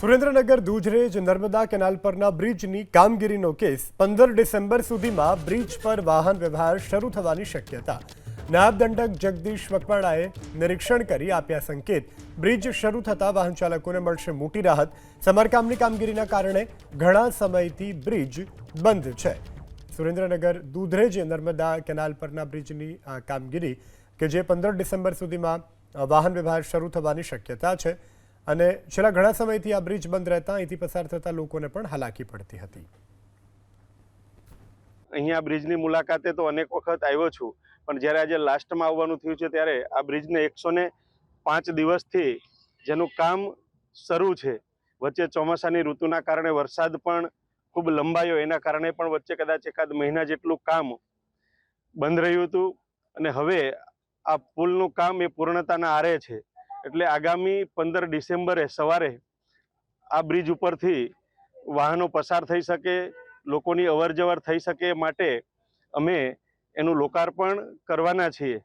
Surendranagar, Dudhrej, Narmada canal પરના બ્રિજની કામગીરીનો કેસ પંદર ડિસેમ્બર સુધીમાં બ્રિજ પર વાહન વ્યવહાર શરૂ થવાની શક્યતા. નાયબ દંડક જગદીશ મકવાણાએ નિરીક્ષણ કરી આપ્યા સંકેત. બ્રિજ શરૂ થતાં વાહન ચાલકોને મળશે મોટી રાહત. સમારકામની કામગીરીના કારણે ઘણા સમયથી બ્રિજ બંધ છે. સુરેન્દ્રનગર, દૂધરેજ, નર્મદા કેનાલ પરના બ્રિજની કામગીરી કે જે પંદર ડિસેમ્બર સુધીમાં વાહન વ્યવહાર શરૂ થવાની શક્યતા છે. અને છેલ્લા ઘણા સમયથી આ બ્રિજ બંધ રહેતા અહીંથી પસાર થતા લોકોને પણ હાલાકી પડતી હતી. અહીંયા બ્રિજની મુલાકાતે તો અનેક વખત આવ્યો છું, પણ જ્યારે આજે લાસ્ટમાં આવવાનું થયું છે ત્યારે આ બ્રિજને એકસો ને પાંચ દિવસથી જેનું કામ શરૂ છે, વચ્ચે ચોમાસાની ઋતુના કારણે વરસાદ પણ ખૂબ લંબાયો, એના કારણે પણ વચ્ચે કદાચ એકાદ મહિના જેટલું કામ બંધ રહ્યું હતું, અને હવે આ પુલનું કામ એ પૂર્ણતાના આરે છે. એટલે આગામી પંદર ડિસેમ્બરે સવારે આ બ્રિજ ઉપરથી વાહનો પસાર થઈ શકે, લોકોની અવરજવર થઈ શકે માટે અમે એનું લોકાર્પણ કરવાના છીએ.